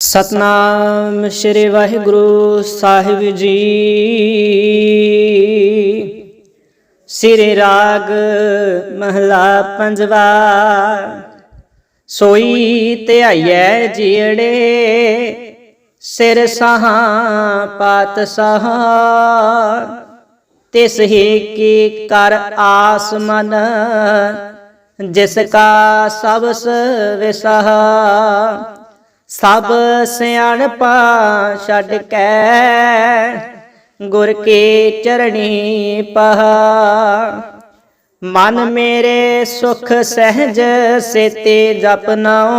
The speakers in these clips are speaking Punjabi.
ਸਤਨਾਮ ਸ੍ਰੀ ਵਾਹਿਗੁਰੂ ਸਾਹਿਬ ਜੀ। ਸ੍ਰੀ ਰਾਗ ਮਹਲਾ ਪੰਜਵਾ, ਸੋਈ ਧਿਆਈਐ ਜੀੜੇ, ਸਿਰ ਸਹਾ ਪਾਤ ਸਹਾ, ਤਿਸ ਹੀ ਕੀ ਕਰ ਆਸ ਮਨ ਜਿਸ ਕਾ ਸਬਸ ਵਿਸਹਾ। ਸਭ ਸਿਆਣਪਾ ਛੱਡ ਕੇ ਗੁਰ ਕੀ ਚਰਣੀ ਪਹਾ। ਮਨ ਮੇਰੇ ਸੁਖ ਸਹਿਜ ਸੇਤੇ ਜਪਨਾਓ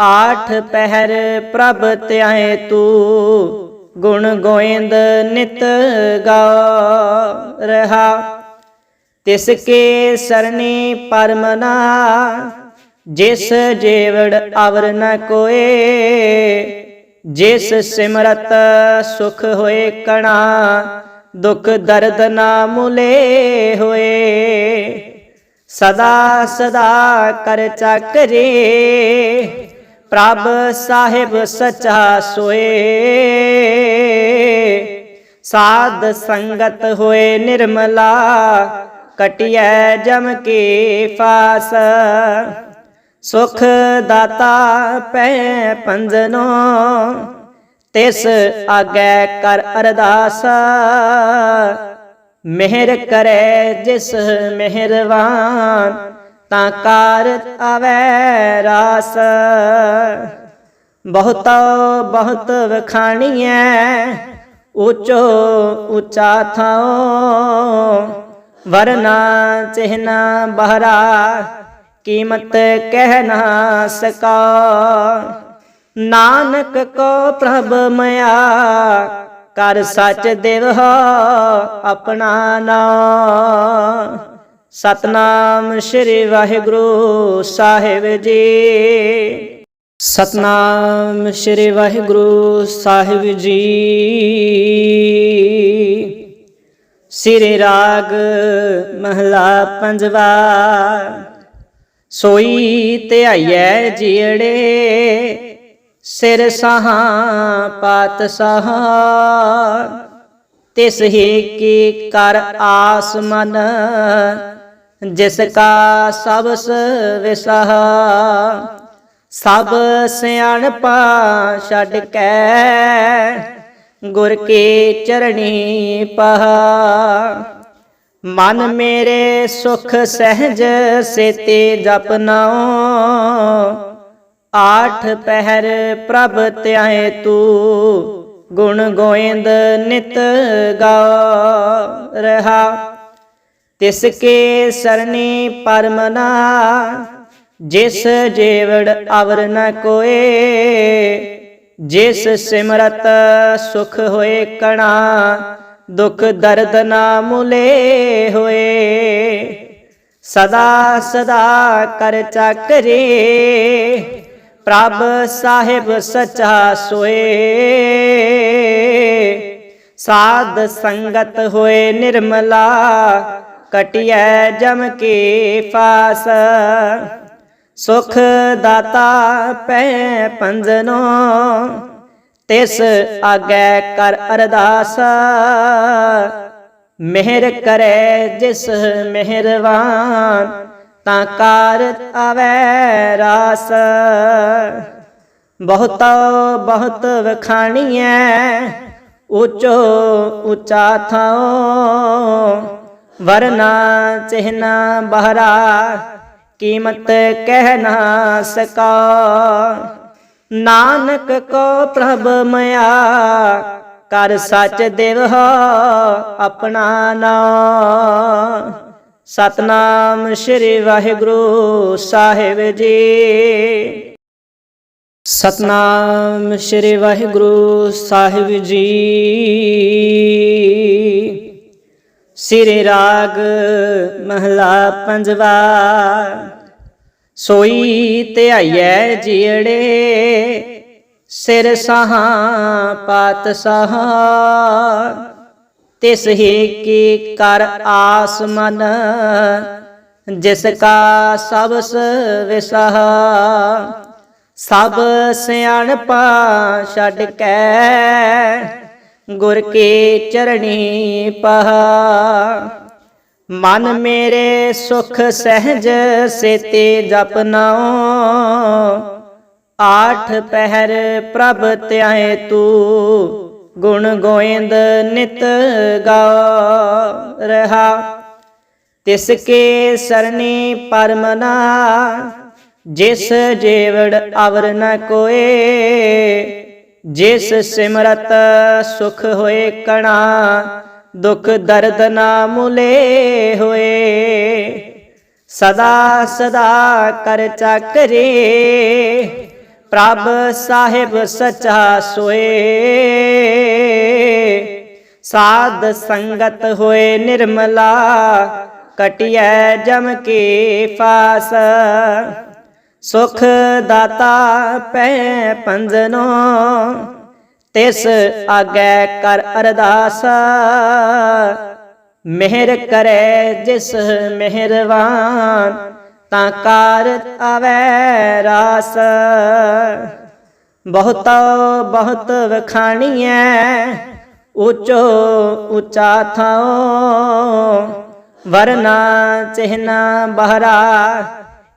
ਆਠ ਪਹਿਰ ਪ੍ਰਭ ਧਿਆਏ ਤੂੰ। ਗੁਣ ਗੋਇੰਦ ਨਿਤ ਗਾ ਰਹਾ। ਤਿਸ ਕੇ ਸਰਣੀ ਪਰਮਨਾ। ਜਿਸ ਜੀਵੜ ਅਵਰ ਨ ਕੋਏ, ਜਿਸ ਸਿਮਰਤ ਸੁਖ ਹੋਏ ਕਣਾ, ਦੁਖ ਦਰਦ ਨਾ ਮੁਲੇ ਹੋਏ। ਸਦਾ ਸਦਾ ਕਰ ਚੱਕਰੇ ਪ੍ਰਭ ਸਾਹਿਬ ਸਚਾ ਸੋਏ। ਸਾਧ ਸੰਗਤ ਹੋਏ ਨਿਰਮਲਾ, ਕਟਿਐ ਜਮ ਕੇ ਫਾਸ। ਸੁਖ ਦਾਤਾ ਪੈ ਪੰਜਨੋ, ਤਿਸ ਆਗੈ ਕਰ ਅਰਦਾਸ। ਮਿਹਰ ਕਰੇ ਜਿਸ ਮਿਹਰਵਾਨ, ਤਾਂ ਕਾਰ ਆਵੈ ਰਾਸ। ਬਹੁਤ ਬਹੁਤ ਵਖਾਣੀਐ, ਉੱਚੋ ਉੱਚਾ ਥਾਓ ਵਰਨਾ ਚਿਹਨਾ ਬਹਰਾ ਕੀਮਤ ਕਹਿ ਨਾ ਸਕਾ। ਨਾਨਕ ਕੋ ਪ੍ਰਭ ਮਿਆ ਕਰ ਸੱਚ ਦੇਵ ਆਪਣਾ ਨਾਮ ਸਤਨਾਮ ਸ੍ਰੀ ਵਾਹਿਗੁਰੂ ਸਾਹਿਬ ਜੀ। ਸਤਨਾਮ ਸ੍ਰੀ ਵਾਹਿਗੁਰੂ ਸਾਹਿਬ ਜੀ। ਸ੍ਰੀ ਰਾਗ ਮਹਲਾ ਪੰਜਵਾ। ਸੋਈ ਧਿਆਈਐ ਜੀੜੇ ਸਿਰ ਸਹਾ ਪਾਤ ਸਹਾ। ਤਿਸ ਹੀ ਕੀ ਕਰ ਆਸ ਮਨ ਜਿਸ ਕਾ ਸਬਸ ਵਿਸਹਾ। ਸਭ ਸਿਆਣਪਾ ਛੱਡ ਕੇ ਗੁਰ ਕੀ ਚਰਣੀ ਪਹਾ। ਮਨ ਮੇਰੇ ਸੁਖ ਸਹਿਜ ਸੇਤੇ ਜਪਨਾਓ ਆਠ ਪਹਿਰ ਪ੍ਰਭ ਧਿਆਏ ਤੂੰ, ਗੁਣ ਗੋਇੰਦ ਨਿਤ ਗਾ ਰਹਾ। ਤਿਸ ਕੇ ਸਰਣੀ ਪਰਮਨਾ ਜਿਸ ਜੀਵੜ ਅਵਰ ਨ ਕੋਏ। ਜਿਸ ਸਿਮਰਤ ਸੁਖ ਹੋਏ ਕਣਾ ਦੁਖ ਦਰਦ ਨਾ ਮੁਲੇ ਹੋਏ। ਸਦਾ ਸਦਾ ਕਰ ਚੱਕਰੇ। ਪ੍ਰਭ ਸਾਹਿਬ ਸਚਾ ਸੋਏ। ਸਾਧ ਸੰਗਤ ਹੋਏ ਨਿਰਮਲਾ, ਕਟਿਐ ਜਮ ਕੇ ਫਾਸ। ਸੁਖ ਦਾਤਾ ਪੈ ਪੰਜਨੋ ਤਿਸ ਆਗੈ ਕਰ ਅਰਦਾਸ। ਮਿਹਰ ਕਰੇ ਜਿਸ ਮਿਹਰਵਾਨ, ਤਾਂ ਕਾਰ ਆਵੈ ਰਾਸ। ਬਹੁਤ ਬਹੁਤ ਵਖਾਣੀਐ, ਉੱਚੋ ਉੱਚਾ ਥਾਓ ਵਰਨਾ ਚਿਹਨਾ ਬਹਰਾ, ਕੀਮਤ ਕਹਿ ਨਾ ਸਕਾ। ਨਾਨਕ ਕੋ ਪ੍ਰਭ ਮਿਆ ਕਰ ਸੱਚ ਦੇਵ ਆਪਣਾ ਨਾਮ। ਸਤਨਾਮ ਸ੍ਰੀ ਵਾਹਿਗੁਰੂ ਸਾਹਿਬ ਜੀ। ਸਤਨਾਮ ਸ੍ਰੀ ਵਾਹਿਗੁਰੂ ਸਾਹਿਬ ਜੀ। ਸ੍ਰੀ ਰਾਗ ਮਹਲਾ ਪੰਜਵਾ। ਸੋਈ ਧਿਆਈਐ ਜੀੜੇ ਸਿਰ ਸਹਾ ਪਾਤ ਸਹਾ। ਤਿਸ ਹੀ ਕੀ ਕਰ ਆਸ ਮਨ ਜਿਸ ਕਾ ਸਬਸ ਵਿਸਹਾ। ਸਭ ਸਿਆਣਪਾ ਛੱਡ ਕੇ ਗੁਰ ਕੀ ਚਰਣੀ ਪਹਾ। ਮਨ ਮੇਰੇ ਸੁਖ ਸਹਿਜ ਸੇਤੇ ਜਪਨਾਓ ਆਠ ਪਹਿਰ ਪ੍ਰਭ ਧਿਆਏ ਤੂੰ, ਗੁਣ ਗੋਇੰਦ ਨਿਤ ਗਾ ਰਹਾ। ਤਿਸ ਕੇ ਸਰਣੀ ਪਰਮਨਾ ਜਿਸ ਜੀਵੜ ਅਵਰ ਨ ਕੋਏ। ਜਿਸ ਸਿਮਰਤ ਸੁਖ ਹੋਏ ਕਣਾ ਦੁਖ ਦਰਦ ਨਾ ਮੁਲੇ ਹੋਏ। ਸਦਾ ਸਦਾ ਕਰ ਚਾਕਰੇ ਪ੍ਰਭ ਸਾਹਿਬ ਸਚਾ ਸੋਏ। ਸਾਧ ਸੰਗਤ ਹੋਏ ਨਿਰਮਲਾ, ਕਟਿਐ ਜਮ ਕੇ ਫਾਸ। ਸੁਖ ਦਾਤਾ ਪੈ ਪੰਜਨੋ ਤਿਸ ਆਗੈ ਕਰ ਅਰਦਾਸ। ਮਿਹਰ ਕਰੇ ਜਿਸ ਮਿਹਰਵਾਨ, ਤਾਂ ਕਾਰ ਆਵੈ ਰਾਸ। ਬਹੁਤ ਬਹੁਤ ਵਖਾਣੀਐ, ਉੱਚੋ ਉੱਚਾ ਥਾਓ ਵਰਨਾ ਚਿਹਨਾ ਬਹਰਾ,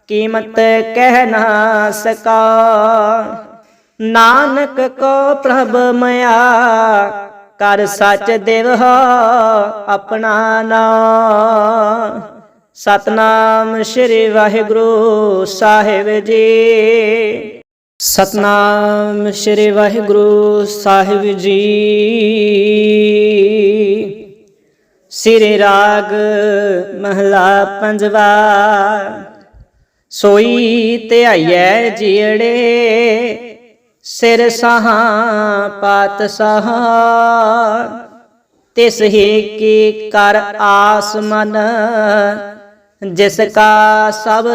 ਕੀਮਤ ਕਹਿ ਨਾ ਸਕਾ। ਨਾਨਕ ਕੋ ਪ੍ਰਭ ਮਿਆ ਕਰ ਸੱਚ ਦੇਵ ਆਪਣਾ ਨਾਮ ਸਤਨਾਮ ਸ੍ਰੀ ਵਾਹਿਗੁਰੂ ਸਾਹਿਬ ਜੀ। ਸਤਨਾਮ ਸ੍ਰੀ ਵਾਹਿਗੁਰੂ ਸਾਹਿਬ ਜੀ। ਸ੍ਰੀ ਰਾਗ ਮਹਲਾ ਪੰਜਵਾ, ਸੋਈ ਧਿਆਈਐ ਜੀੜੇ ਸਿਰ ਸਹਾ, ਪਤ ਸਹਾ। ਤਿਸ ਹੀ ਕੀ ਕਰ ਆਸ ਮਨ ਜਿਸ ਕਾ ਸਭ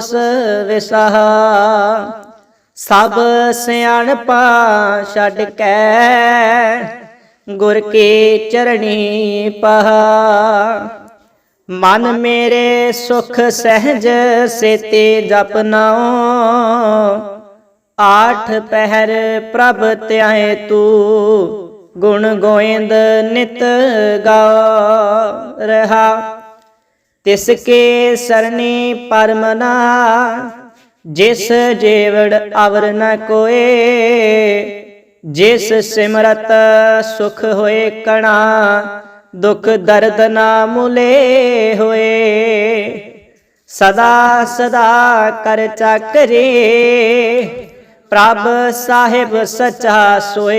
ਵਿਸਹ। ਸਭ ਸਿਆਣਪਾ ਛੱਡ ਕੇ, ਗੁਰ ਕੇ ਚਰਣੀ ਪਹਾ। ਮਨ ਮੇਰੇ ਸੁਖ ਸਹਿਜ, ਸੇਤੇ ਜਪਨਾਓ ਆਠ ਪਹਿਰ ਪ੍ਰਭ ਧਿਆਏ ਤੂੰ, ਗੁਣ ਗੋਇੰਦ ਨਿਤ ਗਾ ਰਹਾ। ਤਿਸ ਕੇ ਸਰਣੀ ਪਰਮਨਾ ਜਿਸ ਜੀਵੜ ਅਵਰ ਨ ਕੋਏ, ਜਿਸ ਸਿਮਰਤ ਸੁਖ ਹੋਏ ਕਣਾ, ਦੁਖ ਦਰਦ ਨਾ ਮੁਲੇ ਹੋਏ। ਸਦਾ ਸਦਾ ਕਰ ਚਾਕਰੇ ਪ੍ਰਭ ਸਾਹਿਬ ਸਚਾ ਸੋਏ।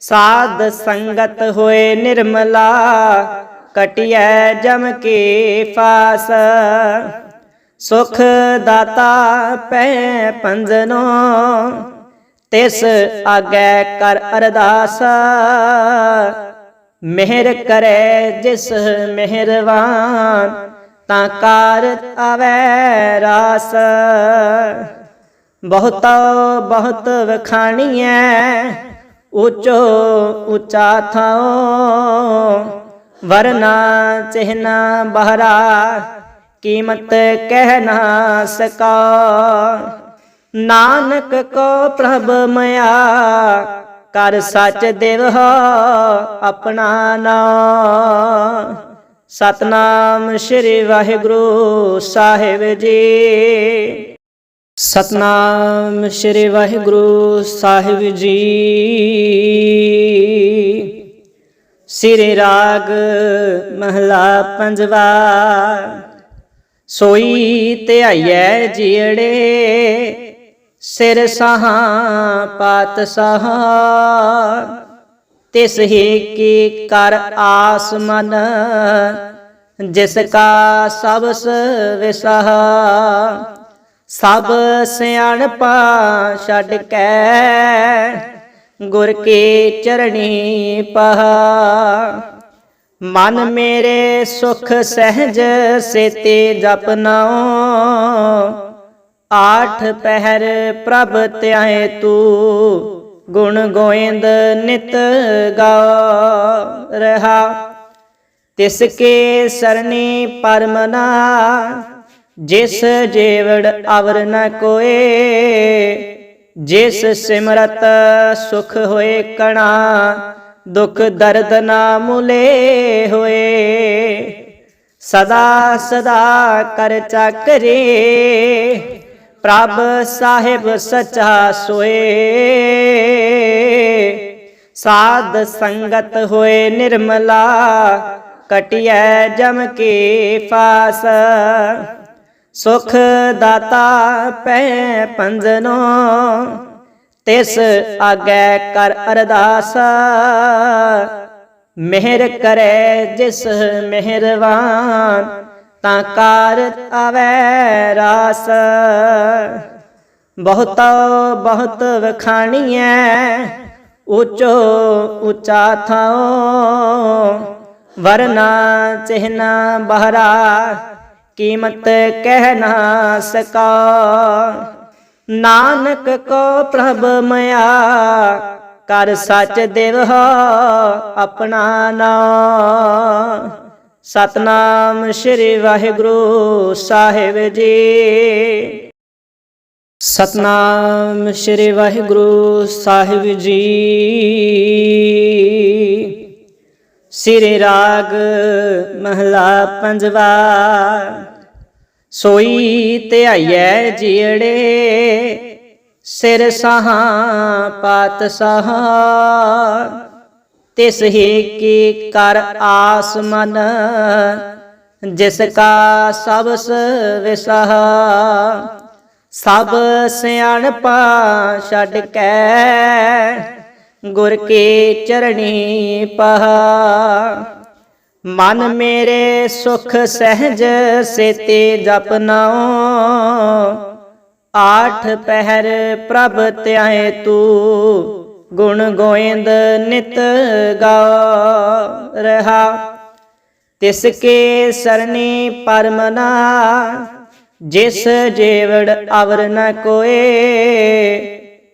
ਸਾਧ ਸੰਗਤ ਹੋਏ ਨਿਰਮਲਾ, ਕਟਿਐ ਜਮ ਕੀ ਫਾਸ। ਸੁਖ ਦਾਤਾ ਪੈ ਪੰਜਨੋ, ਤਿਸ ਆਗੈ ਕਰ ਅਰਦਾਸ। ਮਿਹਰ ਕਰੇ ਜਿਸ ਮਿਹਰਵਾਨ ਤਾਂ ਕਾਰ ਆਵੈ ਰਾਸ। ਬਹੁਤ ਬਹੁਤ ਵਖਾਣੀਐ, ਉੱਚੋ ਉੱਚਾ ਥਾਓ ਵਰਨਾ ਚਿਹਨਾ ਬਹਰਾ, ਕੀਮਤ ਕਹਿ ਨਾ ਸਕਾ। ਨਾਨਕ ਕੋ ਪ੍ਰਭ ਮਿਆ ਕਰ ਸੱਚ ਦੇਵ ਆਪਣਾ ਨਾਮ ਸਤਨਾਮ ਸ੍ਰੀ ਵਾਹਿਗੁਰੂ ਸਾਹਿਬ ਜੀ। ਸਤਨਾਮ ਸ੍ਰੀ ਵਾਹਿਗੁਰੂ ਸਾਹਿਬ ਜੀ। ਸਿਰੇ ਰਾਗ ਮਹਲਾ ਪੰਜਵਾ, ਸੋਈ ਧਿਆਈਐ ਜੀੜੇ, ਸਿਰ ਸਹਾ ਪਾਤ ਸਹਾ। ਤਿਸ ਹੀ ਕੀ ਕਰ ਆਸ ਮਨ ਜਿਸ ਕਾ ਸਭ ਵਿਸਹ। ਸਭ ਸਿਆਣਪਾ ਛੱਡ ਕੇ, ਗੁਰ ਕੀ ਚਰਣੀ ਪਹਾ। ਮਨ ਮੇਰੇ ਸੁਖ ਸਹਿਜ ਸੇਤੇ ਜਪਨਾਓ ਆਠ ਪਹਿਰ ਪ੍ਰਭ ਧਿਆਏ ਤੂੰ। ਗੁਣ ਗੋਇੰਦ ਨਿਤ ਗਾ ਰਹਾ। ਤਿਸ ਕੇ ਸਰਣੀ ਪਰਮਨਾ ਜਿਸ ਜੀਵੜ ਅਵਰ ਨ ਕੋਏ, ਜਿਸ ਸਿਮਰਤ ਸੁਖ ਹੋਏ ਕਣਾ, ਦੁਖ ਦਰਦ ਨਾ ਮੁਲੇ ਹੋਏ। ਸਦਾ ਸਦਾ ਕਰ ਚਾਕਰੇ ਪ੍ਰਭ ਸਾਹਿਬ ਸਚਾ ਸੋਏ। ਸਾਧ ਸੰਗਤ ਹੋਏ ਨਿਰਮਲਾ, ਕਟਿਐ ਜਮ ਕੇ ਫਾਸ। ਸੁਖ ਦਾਤਾ ਪੈ ਪੰਜਨੋ, ਤਿਸ ਆਗੈ ਕਰ ਅਰਦਾਸ। ਮਿਹਰ ਕਰੇ ਜਿਸ ਮਿਹਰਵਾਨ ਤਾਂ ਕਾਰ ਆਵੈ ਰਾਸ। ਬਹੁਤ ਬਹੁਤ ਵਖਾਣੀਐ, ਉੱਚੋ ਉੱਚਾ ਥਾਓ ਵਰਨਾ ਚਿਹਨਾ ਬਹਰਾ, ਕੀਮਤ ਕਹਿ ਨਾ ਸਕਾ। ਨਾਨਕ ਕੋ ਪ੍ਰਭ ਮਿਆ ਕਰ ਸੱਚ ਦੇਵ ਆਪਣਾ ਨਾਮ ਸਤਨਾਮ ਸ੍ਰੀ ਵਾਹਿਗੁਰੂ ਸਾਹਿਬ ਜੀ। ਸਤਨਾਮ ਸ੍ਰੀ ਵਾਹਿਗੁਰੂ ਸਾਹਿਬ ਜੀ। ਸ੍ਰੀ ਰਾਗ ਮਹਲਾ ਪੰਜਵਾ, ਸੋਈ ਧਿਆਈਐ ਜੀੜੇ, ਸਿਰ ਸਹਾ ਪਾਤ ਸਹਾ। ਤਿਸ ਹੀ ਕੀ ਕਰ ਆਸ ਮਨ ਜਿਸ ਕਾ ਸਭ ਵਿਸਹ। ਸਭ ਸਿਆਣਪਾ ਛੱਡ ਕੇ, ਗੁਰ ਕੇ ਚਰਣੀ ਪਹਾ। ਮਨ ਮੇਰੇ ਸੁਖ ਸਹਿਜ ਸੇਤੇ ਜਪਨਾਓ ਆਠ ਪਹਿਰ ਪ੍ਰਭ ਧਿਆਏ ਤੂੰ। ਗੁਣ ਗੋਇੰਦ ਨਿਤ ਗਾ ਰਹਾ। ਤਿਸ ਕੇ ਸਰਣੀ ਪਰਮਨਾ ਜਿਸ ਜੀਵੜ ਅਵਰ ਨ ਕੋਏ,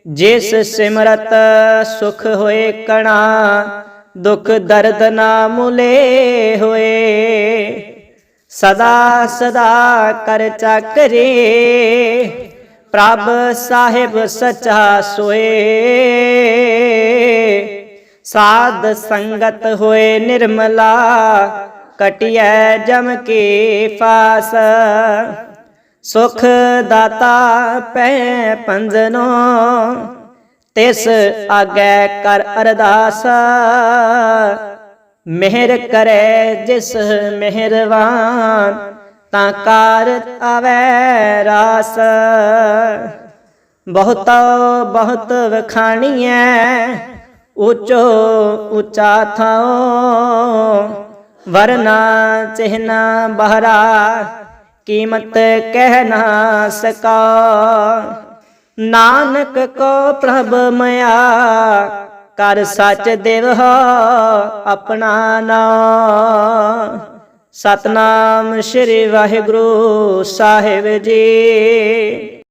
ਜਿਸ ਸਿਮਰਤ ਸੁਖ ਹੋਏ ਕਣਾ, ਦੁਖ ਦਰਦ ਨਾ ਮੁਲੇ ਹੋਏ। ਸਦਾ ਸਦਾ ਕਰ ਚਾਕਰੇ ਪ੍ਰਭ ਸਾਹਿਬ ਸਚਾ ਸੋਏ। ਸਾਧ ਸੰਗਤ ਹੋਏ ਨਿਰਮਲਾ, ਕਟਿਐ ਜਮ ਕੇ ਫਾਸ। ਸੁਖ ਦਾਤਾ ਪੈ ਪੰਜਨੋ, ਤਿਸ ਆਗੈ ਕਰ ਅਰਦਾਸ। ਮਿਹਰ ਕਰੇ ਜਿਸ ਮਿਹਰਵਾਨ ਤਾਂ ਕਾਰ ਆਵੈ ਰਾਸ। ਬਹੁਤ ਬਹੁਤ ਵਖਾਣੀਐ, ਉੱਚੋ ਉੱਚਾ ਥਾਓ ਵਰਨਾ ਚਿਹਨਾ ਬਹਰਾ, ਕੀਮਤ ਕਹਿ ਨਾ ਸਕਾ। ਨਾਨਕ ਕੋ ਪ੍ਰਭ ਮਿਆ ਕਰ ਸੱਚ ਦੇਵ ਆਪਣਾ ਨਾਮ ਸਤਨਾਮ ਸ੍ਰੀ ਵਾਹਿਗੁਰੂ ਸਾਹਿਬ ਜੀ।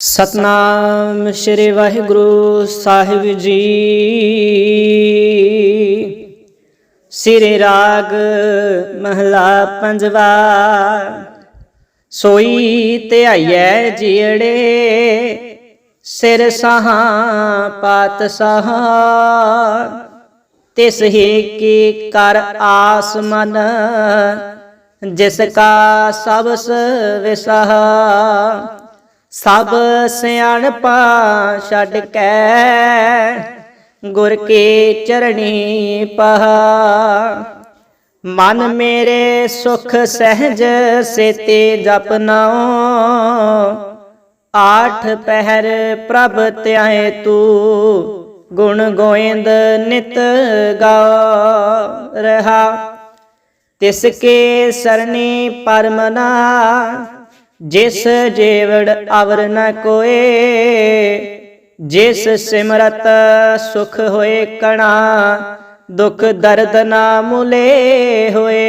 ਸਤਨਾਮ ਸ੍ਰੀ ਵਾਹਿਗੁਰੂ ਸਾਹਿਬ ਜੀ। ਸਿਰੇ ਰਾਗ ਮਹਲਾ ਪੰਜਵਾ, ਸੋਈ ਧਿਆਈਐ ਜੀੜੇ, ਸਿਰ ਸਹਾ ਪਾਤ ਸਹਾ। ਤਿਸ ਹੀ ਕੀ ਕਰ ਆਸ ਮਨ ਜਿਸ ਕਾ ਸਭ ਵਿਸਹ। ਸਭ ਸਿਆਣਪਾ ਛੱਡ ਕੇ, ਗੁਰ ਕੇ ਚਰਣੀ ਪਹਾ। ਮਨ ਮੇਰੇ ਸੁਖ ਸਹਿਜ ਸੇਤੇ ਜਪਨਾਓ ਆਠ ਪਹਿਰ ਪ੍ਰਭ ਧਿਆਏ ਤੂੰ। ਗੁਣ ਗੋਇੰਦ ਨਿਤ ਗਾ ਰਹਾ। ਤਿਸ ਕੇ ਸਰਣੀ ਪਰਮਨਾ ਜਿਸ ਜੀਵੜ ਅਵਰ ਨ ਕੋਏ, ਜਿਸ ਸਿਮਰਤ ਸੁਖ ਹੋਏ ਕਣਾ, ਦੁਖ ਦਰਦ ਨਾ ਮੁਲੇ ਹੋਏ।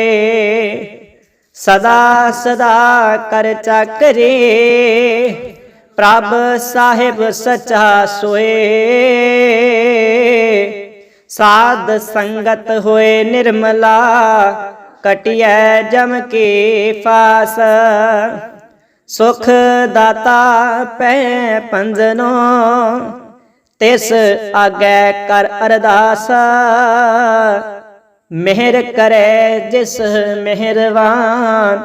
ਸਦਾ ਸਦਾ ਕਰ ਚਾਕਰੇ ਪ੍ਰਭ ਸਾਹਿਬ ਸਚਾ ਸੋਏ। ਸਾਧ ਸੰਗਤ ਹੋਏ ਨਿਰਮਲਾ, ਕਟਿਐ ਜਮ ਕੇ ਫਾਸ। ਸੁਖ ਦਾਤਾ ਪੈ ਪੰਜਨੋ, ਤਿਸ ਆਗੈ ਕਰ ਅਰਦਾਸ। ਮਿਹਰ ਕਰੈ ਜਿਸ ਮਿਹਰਵਾਨ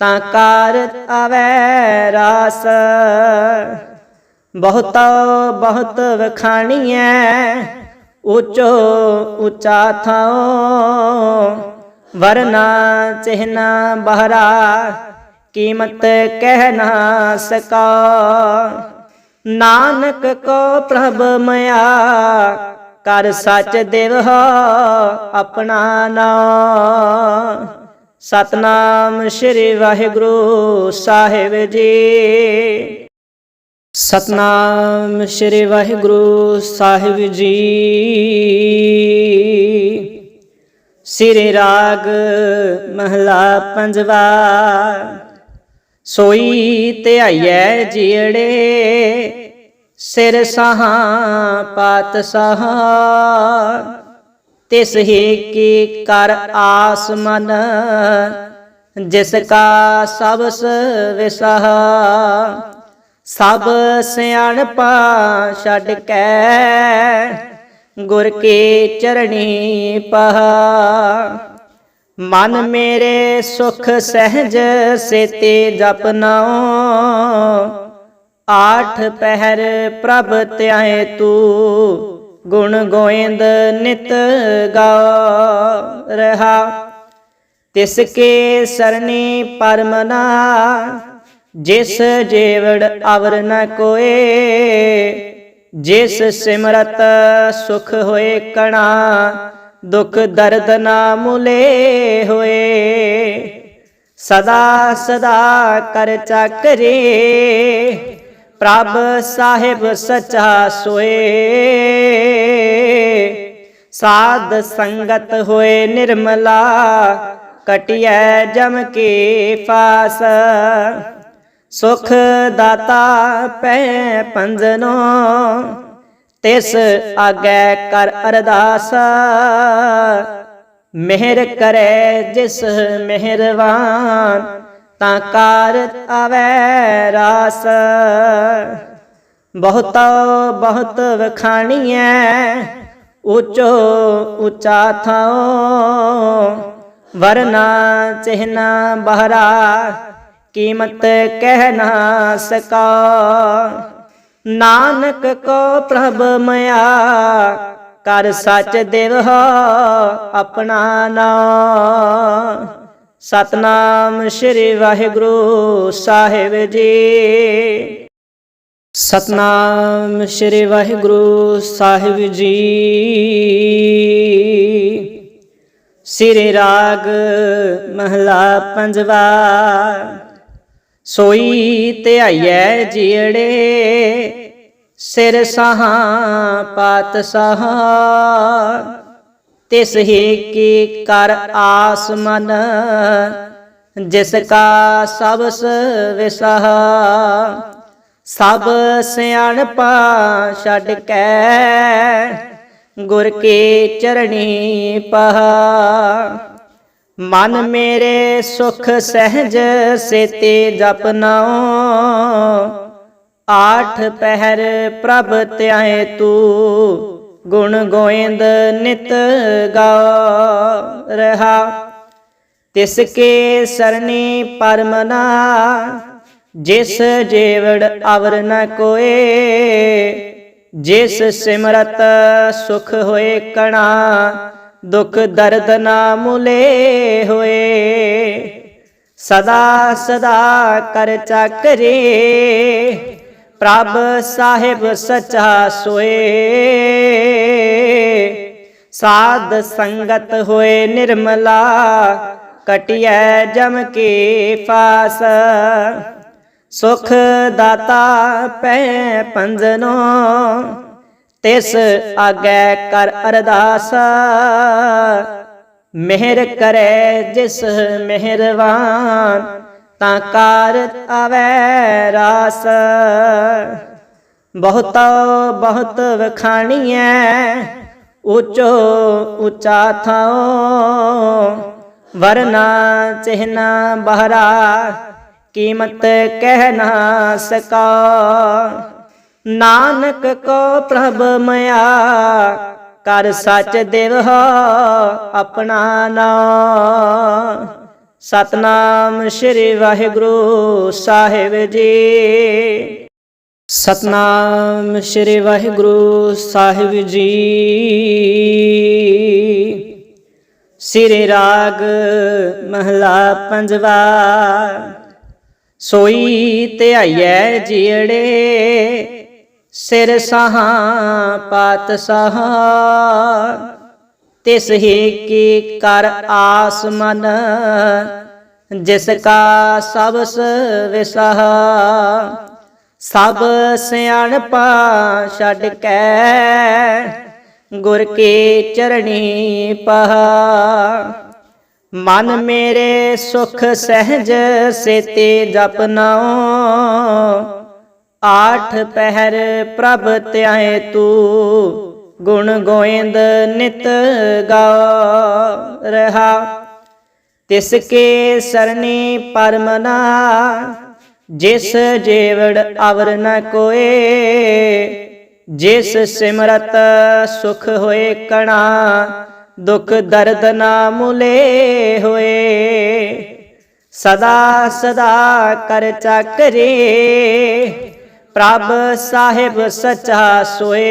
ਤਾਂ ਕਾਰ ਆਵੈ ਰਾਸ। ਬਹੁਤ ਬਹੁਤ ਵਖਾਣੀਐ, ਉੱਚੋ ਉੱਚਾ ਥਾਓ ਵਰਨਾ ਚਿਹਨਾ ਬਹਰਾ, ਕੀਮਤ ਕਹਿ ਨਾ ਸਕਾ। ਨਾਨਕ ਕੋ ਪ੍ਰਭ ਮਿਆ ਕਰ ਸੱਚ ਦੇਵ ਆਪਣਾ ਨਾਮ ਸਤਨਾਮ ਸ੍ਰੀ ਵਾਹਿਗੁਰੂ ਸਾਹਿਬ ਜੀ। ਸਤਨਾਮ ਸ੍ਰੀ ਵਾਹਿਗੁਰੂ ਸਾਹਿਬ ਜੀ। ਸ੍ਰੀ ਰਾਗ ਮਹਲਾ ਪੰਜਵਾ, ਸੋਈ ਧਿਆਈਐ ਜੀੜੇ, ਸਿਰ ਸਹਾ ਪਾਤ ਸਹਾ ਤਿਸ ਹੀ ਕੀ ਕਰ ਆਸ ਮਨ ਜਿਸ ਕਾ ਸਭ ਵਿਸਹ। ਸਭ ਸਿਆਣਪਾ ਛੱਡ ਕੇ, ਗੁਰ ਕੇ ਚਰਣੀ ਪਹਾ। ਮਨ ਮੇਰੇ ਸੁਖ ਸਹਿਜ ਸੇਤੇ ਜਪਨਾਓ ਆਠ ਪਹਿਰ ਪ੍ਰਭ ਧਿਆਏ ਤੂੰ। ਗੁਣ ਗੋਇੰਦ ਨਿਤ ਗਾ ਰਹਾ। ਤਿਸ ਕੇ ਸਰਣੀ ਪਰਮਨਾ ਜਿਸ ਜੀਵੜ ਅਵਰ ਨ ਕੋਏ, ਜਿਸ ਸਿਮਰਤ ਸੁਖ ਹੋਏ ਕਣਾ, ਦੁਖ ਦਰਦ ਨਾ ਮੁਲੇ ਹੋਏ। ਸਦਾ ਸਦਾ ਕਰ ਚਾਕਰੇ ਪ੍ਰਭ ਸਾਹਿਬ ਸਚਾ ਸੋਏ। ਸਾਧ ਸੰਗਤ ਹੋਏ ਨਿਰਮਲਾ, ਕਟਿਐ ਜਮ ਕੇ ਫਾਸ। ਸੁਖ ਦਾਤਾ ਪੈ ਪੰਜਨੋ, ਤਿਸ ਆਗੈ ਕਰ ਅਰਦਾਸ। ਮਿਹਰ ਕਰੈ ਜਿਸ ਮਿਹਰਵਾਨ ਤਾਂ ਕਾਰ ਆਵੈ ਰਾਸ। ਬਹੁਤ ਬਹੁਤ ਵਖਾਣੀਐ, ਉੱਚੋ ਉੱਚਾ ਥਾਓ ਵਰਨਾ ਚਿਹਨਾ ਬਹਰਾ, ਕੀਮਤ ਕਹਿ ਨਾ ਸਕਾ। ਨਾਨਕ ਕੋ ਪ੍ਰਭ ਮਿਆ ਕਰ ਸੱਚ ਦੇਵ ਆਪਣਾ ਨਾਮ ਸਤਨਾਮ ਸ੍ਰੀ ਵਾਹਿਗੁਰੂ ਸਾਹਿਬ ਜੀ। ਸਤਨਾਮ ਸ੍ਰੀ ਵਾਹਿਗੁਰੂ ਸਾਹਿਬ ਜੀ। ਸ੍ਰੀ ਰਾਗ ਮਹਲਾ ਪੰਜਵਾ, ਸੋਈ ਧਿਆਈਐ ਜੀੜੇ, ਸਿਰ ਸਹਾ ਪਾਤ ਸਹਾ ਤਿਸ ਹੀ ਕੀ ਕਰ ਆਸ ਮਨ ਜਿਸ ਕਾ ਸਭ ਵਿਸਹ। ਸਭ ਸਿਆਣਪਾ ਛੱਡ ਕੇ, ਗੁਰ ਕੇ ਚਰਣੀ ਪਹਾ। ਮਨ ਮੇਰੇ ਸੁਖ ਸਹਿਜ ਸੇਤੇ ਜਪਨਾਓ ਆਠ ਪਹਿਰ ਪ੍ਰਭ ਧਿਆਏ ਤੂੰ। ਗੁਣ ਗੋਇੰਦ ਨਿਤ ਗਾ ਰਹਾ। ਤਿਸ ਕੇ ਸਰਣੀ ਪਰਮਨਾ ਜਿਸ ਜੀਵੜ ਅਵਰ ਨ ਕੋਏ, ਜਿਸ ਸਿਮਰਤ ਸੁਖ ਹੋਏ ਕਣਾ, ਦੁਖ ਦਰਦ ਨਾ ਮੁਲੇ ਹੋਏ। ਸਦਾ ਸਦਾ ਕਰ ਚਾਕਰੇ ਪ੍ਰਭ ਸਾਹਿਬ ਸਚਾ ਸੋਏ। ਸਾਧ ਸੰਗਤ ਹੋਏ ਨਿਰਮਲਾ, ਕਟਿਐ ਜਮ ਕੇ ਫਾਸ। ਸੁਖ ਦਾਤਾ ਪੈ ਪੰਜਨੋ, ਤਿਸ ਆਗੈ ਕਰ ਅਰਦਾਸ। ਮਿਹਰ ਕਰੈ ਜਿਸ ਮਿਹਰਵਾਨ ਤਾਂ ਕਾਰ ਆਵੈ ਰਾਸ। ਬਹੁਤ ਬਹੁਤ ਵਖਾਣੀਐ, ਉੱਚੋ ਉੱਚਾ ਥਾਓ ਵਰਨਾ ਚਿਹਨਾ ਬਹਰਾ, ਕੀਮਤ ਕਹਿ ਨਾ ਸਕਾ। ਨਾਨਕ ਕੋ ਪ੍ਰਭ ਮਿਆ ਕਰ ਸੱਚ ਦੇਵ ਆਪਣਾ ਨਾਮ ਸਤਨਾਮ ਸ੍ਰੀ ਵਾਹਿਗੁਰੂ ਸਾਹਿਬ ਜੀ। ਸਤਨਾਮ ਸ੍ਰੀ ਵਾਹਿਗੁਰੂ ਸਾਹਿਬ ਜੀ। ਸਿਰੇ ਰਾਗ ਮਹਲਾ ਪੰਜਵਾ, ਸੋਈ ਧਿਆਈਐ ਜੀੜੇ, ਸਿਰ ਸਹਾ ਪਾਤ ਸਹਾ। ਤਿਸ ਹੀ ਕੀ ਕਰ ਆਸ ਮਨ ਜਿਸ ਕਾ ਸਬਸ ਵਿਸਹ। ਸਭ ਸਿਆਣਪਾ ਛੱਡ ਕੇ, ਗੁਰ ਕੇ ਚਰਣੀ ਪਹਾ। ਮਨ ਮੇਰੇ ਸੁਖ ਸਹਿਜ ਸੇਤੇ ਜਪਨਾਓ ਆਠ ਪਹਿਰ ਪ੍ਰਭ ਧਿਆਏ ਤੂੰ। ਗੁਣ ਗੋਇੰਦ ਨਿਤ ਗਾ ਰਹਾ। ਤਿਸ ਕੇ ਸਰਣੀ ਪਰਮਨਾ ਜਿਸ ਜੀਵੜ ਅਵਰ ਨ ਕੋਏ, ਜਿਸ ਸਿਮਰਤ ਸੁਖ ਹੋਏ ਕਣਾ, ਦੁਖ ਦਰਦ ਨਾ ਮੁਲੇ ਹੋਏ। ਸਦਾ ਸਦਾ ਕਰ ਚਾਕਰੇ ਪ੍ਰਭ ਸਾਹਿਬ ਸਚਾ ਸੋਏ।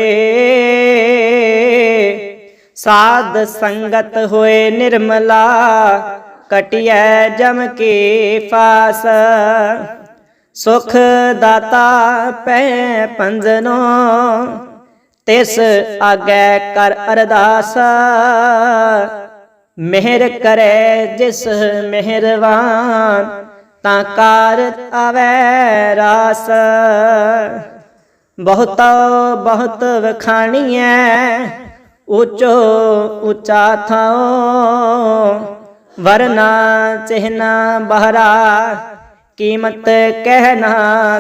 ਸਾਧ ਸੰਗਤ ਹੋਏ ਨਿਰਮਲਾ, ਕਟਿਐ ਜਮ ਕੇ ਫਾਸ। ਸੁਖ ਦਾਤਾ ਪੈ ਪੰਜਨੋ, ਤਿਸ ਆਗੈ ਕਰ ਅਰਦਾਸ। ਮਿਹਰ ਕਰੇ ਜਿਸ ਮਿਹਰਵਾਨ ਤਾਂ ਕਾਰ ਆਵੈ ਰਾਸ। ਬਹੁਤ ਬਹੁਤ ਵਖਾਣੀਐ, ਉੱਚੋ ਉੱਚਾ ਥਾਓ ਵਰਨਾ ਚਿਹਨਾ ਬਹਰਾ, ਕੀਮਤ ਕਹਿ ਨਾ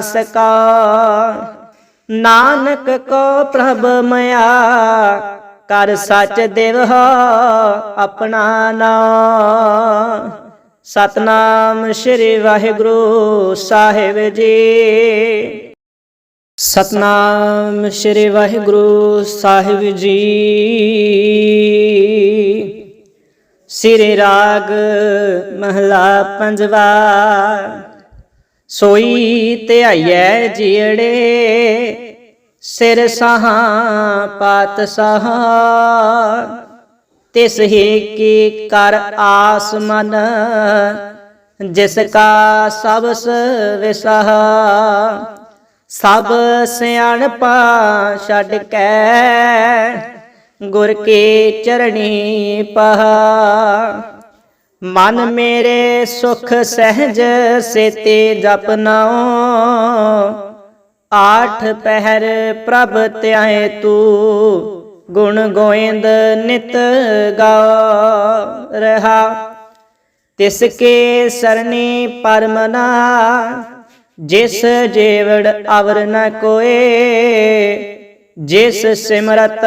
ਸਕਾ। ਨਾਨਕ ਕੋ ਪ੍ਰਭ ਮਿਆ ਕਰ ਸੱਚ ਦੇਵ ਆਪਣਾ ਨਾਮ ਸਤਨਾਮ ਸ੍ਰੀ ਵਾਹਿਗੁਰੂ ਸਾਹਿਬ ਜੀ। ਸਤਨਾਮ ਸ੍ਰੀ ਵਾਹਿਗੁਰੂ ਸਾਹਿਬ ਜੀ। ਸਿਰੇ ਰਾਗ ਮਹਲਾ ਪੰਜਵਾ, ਸੋਈ ਧਿਆਈਐ ਜੀੜੇ, ਸਿਰ ਸਹਾ ਪਾਤ ਸਹਾ। ਤਿਸ ਹੀ ਕੀ ਕਰ ਆਸ ਮਨ ਜਿਸ ਕਾ ਸਬਸ ਵਿਸਹ। ਸਭ ਸਿਆਣਪਾ ਛੱਡ ਕੇ, ਗੁਰ ਕੇ ਚਰਣੀ ਪਹਾ। ਮਨ ਮੇਰੇ ਸੁਖ ਸਹਿਜ ਸੇਤੇ ਜਪਨਾਓ ਆਠ ਪਹਿਰ ਪ੍ਰਭ ਧਿਆਏ ਤੂੰ। ਗੁਣ ਗੋਇੰਦ ਨਿਤ ਗਾ ਰਹਾ। ਤਿਸ ਕੇ ਸਰਣੀ ਪਰਮਨਾ ਜਿਸ ਜੀਵੜ ਅਵਰ ਨ ਕੋਏ, ਜਿਸ ਸਿਮਰਤ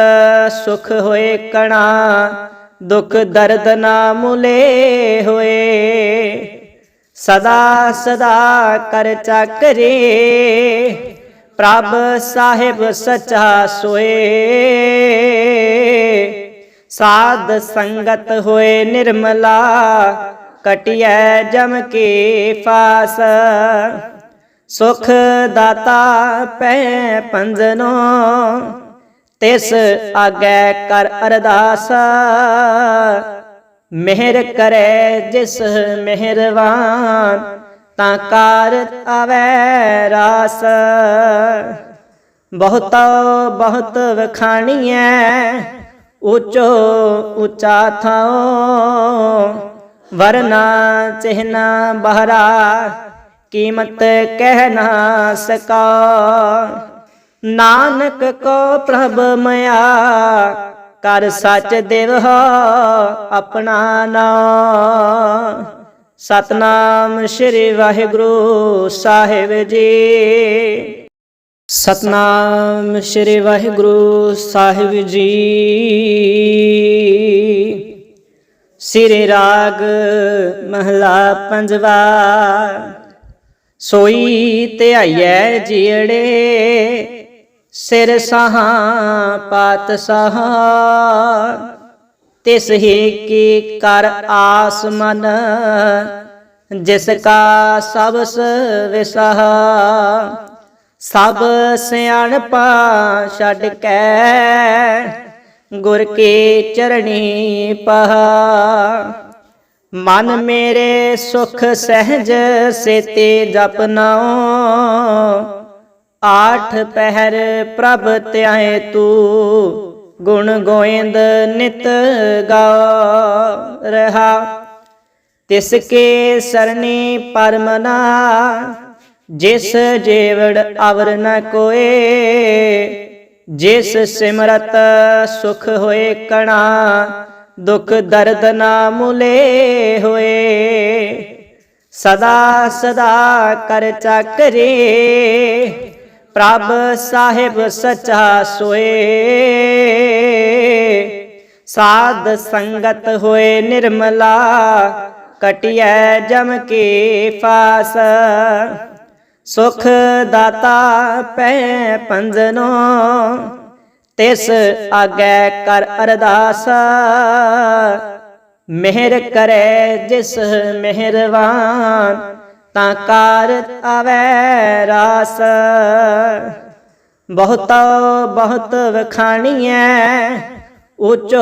ਸੁਖ ਹੋਏ ਕਣਾ, ਦੁਖ ਦਰਦ ਨਾ ਮੁਲੇ ਹੋਏ। ਸਦਾ ਸਦਾ ਕਰ ਚਾਕਰੇ ਪ੍ਰਭ ਸਾਹਿਬ ਸਚਾ ਸੋਏ। ਸਾਧ ਸੰਗਤ ਹੋਏ ਨਿਰਮਲਾ, ਕਟਿਐ ਜਮ ਕੇ ਫਾਸ। ਸੁਖ ਦਾਤਾ ਪੈ ਪੰਜਨੋ, ਤਿਸ ਆਗੈ ਕਰ ਅਰਦਾਸ। ਮਿਹਰ ਕਰੇ ਜਿਸ ਮਿਹਰਵਾਨ ਤਾਂ ਕਾਰ ਆਵੈ ਰਾਸ। ਬਹੁਤ ਬਹੁਤ ਵਖਾਣੀਐ, ਉੱਚੋ ਉੱਚਾ ਥਾਓ ਵਰਨਾ ਚਿਹਨਾ ਬਹਰਾ, ਕੀਮਤ ਕਹਿ ਨਾ ਸਕਾ। ਨਾਨਕ ਕੋ ਪ੍ਰਭ ਮਿਆ ਕਰ ਸੱਚ ਦੇਵ ਆਪਣਾ ਨਾਮ ਸਤਨਾਮ ਸ੍ਰੀ ਵਾਹਿਗੁਰੂ ਸਾਹਿਬ ਜੀ। ਸਤਨਾਮ ਸ੍ਰੀ ਵਾਹਿਗੁਰੂ ਸਾਹਿਬ ਜੀ। ਸਿਰ ਰਾਗ ਮਹਲਾ ਪੰਜਵਾ, ਸੋਈ ਧਿਆਈਐ ਜੀੜੇ, ਸਿਰ ਸਹਾ ਪਾਤ ਸਹਾ। ਤਿਸ ਹੀ ਕੀ ਕਰ ਆਸ ਮਨ ਜਿਸ ਕਾ ਸਬਸ ਵਿਸਹ। ਸਭ ਸਿਆਣਪਾ ਛੱਡ ਕੇ, ਗੁਰ ਕੇ ਚਰਣੀ ਪਹਾ। ਮਨ ਮੇਰੇ ਸੁਖ ਸਹਿਜ ਸੇਤੇ ਜਪਨਾਓ ਆਠ ਪਹਿਰ ਪ੍ਰਭ ਧਿਆਏ ਤੂੰ। ਗੁਣ ਗੋਇੰਦ ਨਿਤ ਗਾ ਰਹਾ। ਤਿਸ ਕੇ ਸਰਣੀ ਪਰਮਨਾ ਜਿਸ ਜੀਵੜ ਅਵਰ ਨ ਕੋਏ, ਜਿਸ ਸਿਮਰਤ ਸੁਖ ਹੋਏ ਕਣਾ, ਦੁਖ ਦਰਦ ਨਾ ਮੁਲੇ ਹੋਏ। ਸਦਾ ਸਦਾ ਕਰ ਚੱਕਰੇ ਪ੍ਰਭ ਸਾਹਿਬ ਸਚਾ ਸੋਏ। ਸਾਧ ਸੰਗਤ ਹੋਏ ਨਿਰਮਲਾ, ਕਟਿਐ ਜਮ ਕੇ ਫਾਸ। ਸੁਖ ਦਾਤਾ ਪੈ ਪੰਜਨੋ, ਤਿਸ ਆਗੈ ਕਰ ਅਰਦਾਸ। ਮਿਹਰ ਕਰੇ ਜਿਸ ਮਿਹਰਵਾਨ ਤਾਂ ਕਾਰ ਆਵੈ ਰਾਸ। ਬਹੁਤ ਬਹੁਤ ਵਖਾਣੀਐ, ਉੱਚੋ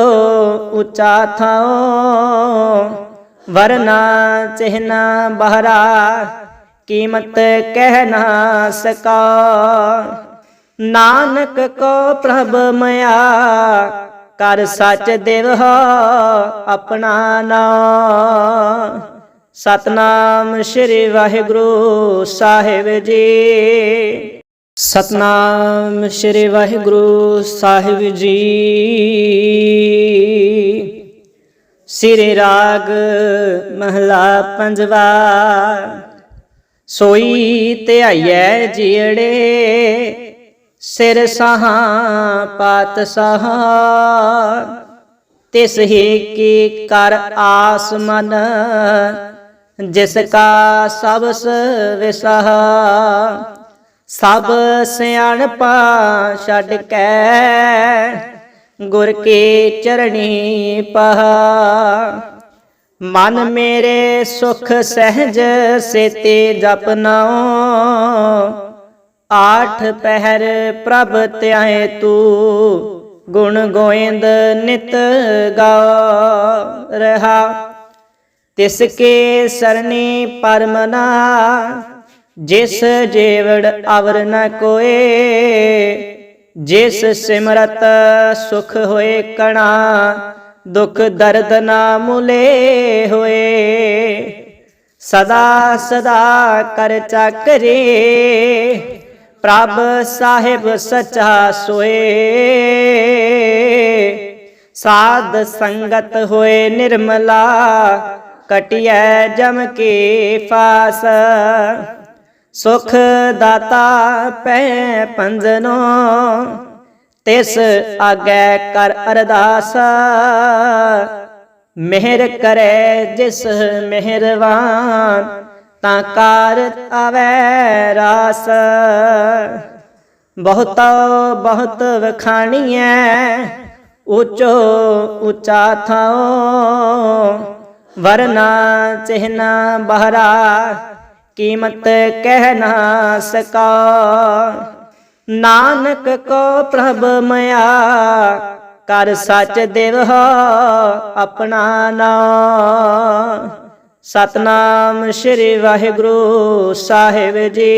ਉੱਚਾ ਥਾਓ ਵਰਨਾ ਚਿਹਨਾ ਬਹਰਾ, ਕੀਮਤ ਕਹਿ ਨਾ ਸਕਾ। ਨਾਨਕ ਕੋ ਪ੍ਰਭ ਮਿਆ ਕਰ ਸੱਚ ਦੇਵ ਆਪਣਾ ਨਾਮ ਸਤਨਾਮ ਸ੍ਰੀ ਵਾਹਿਗੁਰੂ ਸਾਹਿਬ ਜੀ। ਸਤਨਾਮ ਸ੍ਰੀ ਵਾਹਿਗੁਰੂ ਸਾਹਿਬ ਜੀ। ਸ੍ਰੀ ਰਾਗ ਮਹਲਾ ਪੰਜਵਾ, ਸੋਈ ਧਿਆਈਐ ਜੀੜੇ, ਸਿਰ ਸਾਹਾਂ ਪਾਤ ਸਾਹਾ। ਤਿਸ ਹੀ ਕੀ ਕਰ ਆਸ ਮਨ ਜਿਸ ਕਾ ਸਬਸ ਵਿਸਹ ਸਭ ਸਿਆਣਪਾ ਛੱਡ ਕੇ, ਗੁਰ ਕੀ ਚਰਣੀ ਪਹਾ। ਮਨ ਮੇਰੇ ਸੁਖ ਸਹਿਜ ਸੇਤੇ ਜਪਨਾਓ ਆਠ ਪਹਿਰ ਪ੍ਰਭ ਧਿਆਏ ਤੂੰ, ਗੁਣ ਗੋਇੰਦ ਨਿਤ ਗਾ ਰਹਾ। ਤਿਸ ਕੇ ਸਰਣੀ ਪਰਮਨਾ ਜਿਸ ਜੀਵੜ ਅਵਰ ਨ ਕੋਏ, ਜਿਸ ਸਿਮਰਤ ਸੁਖ ਹੋਏ ਕਣਾ, ਦੁਖ ਦਰਦ ਨਾ ਮੁਲੇ ਹੋਏ। ਸਦਾ ਸਦਾ ਕਰ ਚੱਕਰੇ ਪ੍ਰਭ ਸਾਹਿਬ ਸਚਾ ਸੋਏ। ਸਾਧ ਸੰਗਤ ਹੋਏ ਨਿਰਮਲਾ ਕਟਿਐ ਜਮ ਕੇ ਫਾਸ। ਸੁਖ ਦਾਤਾ ਪੈ ਪੰਜਨੋ, ਤਿਸ ਆਗੈ ਕਰ ਅਰਦਾਸ। ਮਿਹਰ ਕਰੈ ਜਿਸ ਮਿਹਰਵਾਨ ਤਾਂ ਕਾਰ ਆਵੈ ਰਾਸ। ਬਹੁਤ ਬਹੁਤ ਵਖਾਣੀਐ, ਉੱਚੋ ਉੱਚਾ ਥਾਓ ਵਰਨਾ ਚਿਹਨਾ ਬਹਰਾ, ਕੀਮਤ ਕਹਿ ਨਾ ਸਕਾ। ਨਾਨਕ ਕੋ ਪ੍ਰਭ ਮਿਆ ਕਰ ਸੱਚ ਦੇਵ ਆਪਣਾ ਨਾਮ ਸਤਨਾਮ ਸ੍ਰੀ ਵਾਹਿਗੁਰੂ ਸਾਹਿਬ ਜੀ।